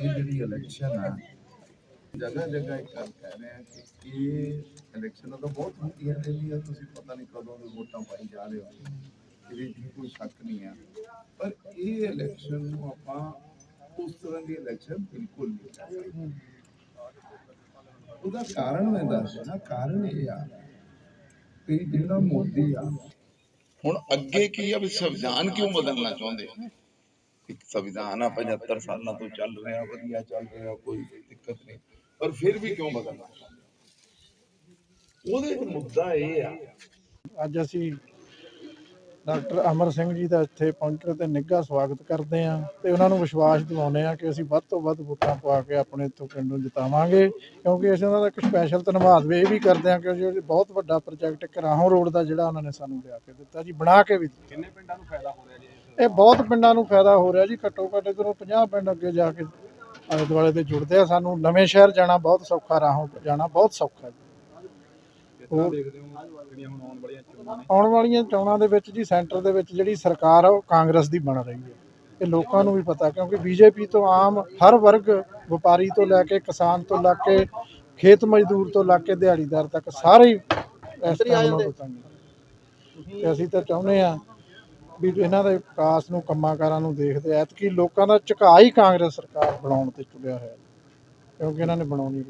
ਇਹ ਜਿਹੜੀ ਇਲੈਕਸ਼ਨ ਆ, ਜਗ੍ਹਾ ਜਗ੍ਹਾ ਇੱਕ ਗੱਲ ਕਹਿ ਰਹੇ ਆ ਕਿ ਇਹ ਇਲੈਕਸ਼ਨ ਤਾਂ ਬਹੁਤ ਹੁੰਦੀਆਂ ਰਹਿੰਦੀਆਂ ਤੁਸੀਂ ਪਤਾ ਨਹੀਂ ਕਦੋਂ ਦੇ ਵੋਟਾਂ ਪਾਈ ਜਾ ਰਹੇ ਹੋ, ਇਹਦੇ ਵਿੱਚ ਕੋਈ ਸ਼ੱਕ ਨਹੀਂ ਆ। ਪਰ ਇਹ ਇਲੈਕਸ਼ਨ ਨੂੰ ਆਪਾਂ ਉਸ ਤਰ੍ਹਾਂ ਦੀ ਇਲੈਕਸ਼ਨ ਬਿਲਕੁਲ ਨਹੀਂ ਕਹਿ ਸਕਦੇ। ਉਹਦਾ ਕਾਰਨ ਮੈਂ ਦੱਸਦਾ ਕਾਰਨ ਇਹ ਆ ਕਿ ਜਿਹੜਾ ਮੋਦੀ ਆ, ਹੁਣ ਅੱਗੇ ਕੀ ਆ ਵੀ ਸੰਵਿਧਾਨ ਕਿਉਂ ਬਦਲਣਾ ਚਾਹੁੰਦੇ ਇੱਕ ਸੰਵਿਧਾਨ ਆ 75 ਸਾਲਾਂ ਤੋਂ ਚੱਲ ਰਿਹਾ ਵਧੀਆ ਚੱਲ ਰਿਹਾ ਕੋਈ ਦਿੱਕਤ ਨਹੀਂ। ਪਰ ਫਿਰ ਵੀ ਕਿਉਂ ਬਦਲਣਾ ਉਹਦੇ ਮੁੱਦਾ ਇਹ ਆ। ਅੱਜ ਅਸੀਂ ਡਾਕਟਰ ਅਮਰ ਸਿੰਘ ਜੀ ਦਾ ਇੱਥੇ ਪਹੁੰਚਣ ਤੇ ਨਿੱਘਾ ਸਵਾਗਤ ਕਰਦੇ ਹਾਂ ਤੇ ਉਹਨਾਂ ਨੂੰ ਵਿਸ਼ਵਾਸ ਦਿਵਾਉਂਦੇ ਹਾਂ ਕਿ ਅਸੀਂ ਵੱਧ ਤੋਂ ਵੱਧ ਵੋਟਾਂ ਪਵਾ ਕੇ ਆਪਣੇ ਇੱਥੋਂ ਪਿੰਡ ਨੂੰ ਜਿਤਾਵਾਂਗੇ ਕਿਉਂਕਿ ਅਸੀਂ ਉਹਨਾਂ ਦਾ ਇੱਕ ਸਪੈਸ਼ਲ ਧੰਨਵਾਦ ਵੀ ਇਹ ਵੀ ਕਰਦੇ ਹਾਂ ਕਿ ਜੋ ਬਹੁਤ ਵੱਡਾ ਪ੍ਰੋਜੈਕਟ ਇੱਕ ਰਾਹੋਂ ਰੋਡ ਦਾ ਜਿਹੜਾ ਉਹਨਾਂ ਨੇ ਸਾਨੂੰ ਲਿਆ ਕੇ ਦਿੱਤਾ ਜੀ ਬਣਾ ਕੇ ਵੀ ਕਿੰਨੇ ਪਿੰਡਾਂ ਨੂੰ ਫਾਇਦਾ ਹੋ ਇਹ ਬਹੁਤ ਪਿੰਡਾਂ ਨੂੰ ਫਾਇਦਾ ਹੋ ਰਿਹਾ ਜੀ ਘੱਟੋ ਘੱਟ ਇਧਰੋਂ 50 ਪਿੰਡ ਅੱਗੇ ਜਾ ਕੇ ਆਲੇ ਦੁਆਲੇ ਤੇ ਜੁੜਦੇ ਆ। ਸਾਨੂੰ ਨਵੇਂ ਸ਼ਹਿਰ ਜਾਣਾ ਬਹੁਤ ਸੌਖਾ ਰਾਹੋਂ ਜਾਣਾ ਬਹੁਤ ਸੌਖਾ ਜੀ। ਆਉਣ ਵਾਲੀਆਂ ਚੋਣਾਂ ਦੇ ਵਿੱਚ ਜੀ ਸੈਂਟਰ ਦੇ ਵਿੱਚ ਜਿਹੜੀ ਸਰਕਾਰ ਆ ਉਹ ਕਾਂਗਰਸ ਦੀ ਬਣ ਰਹੀ ਹੈ। ਇਹ ਲੋਕਾਂ ਨੂੰ ਵੀ ਪਤਾ ਕਿਉਂਕਿ ਬੀਜੇਪੀ ਤੋਂ ਆਮ ਹਰ ਵਰਗ ਵਪਾਰੀ ਤੋਂ ਲੈ ਕੇ ਕਿਸਾਨ ਤੋਂ ਲੈ ਕੇ ਖੇਤ ਮਜ਼ਦੂਰ ਤੋਂ ਲੈ ਕੇ ਦਿਹਾੜੀਦਾਰ ਤੱਕ ਸਾਰੇ ਹੀ ਇਸ ਟਾਈਮ ਨੂੰ ਪਤੰਗ ਤੇ ਅਸੀਂ ਤਾਂ ਚਾਹੁੰਦੇ ਆ ਵੀ ਇਹਨਾਂ ਦੇ ਵਿਕਾਸ ਨੂੰ ਕੰਮਾਂ-ਕਾਰਾਂ ਨੂੰ ਦੇਖਦੇ ਐਤਕੀ ਲੋਕਾਂ ਦਾ ਝੁਕਾਅ ਹੀ ਕਾਂਗਰਸ ਸਰਕਾਰ ਬਣਾਉਣ ਤੇ ਚੁੱਕਿਆ ਹੋਇਆ ਕਿਉਂਕਿ ਇਹਨਾਂ ਨੇ ਬਣਾਉਣੀ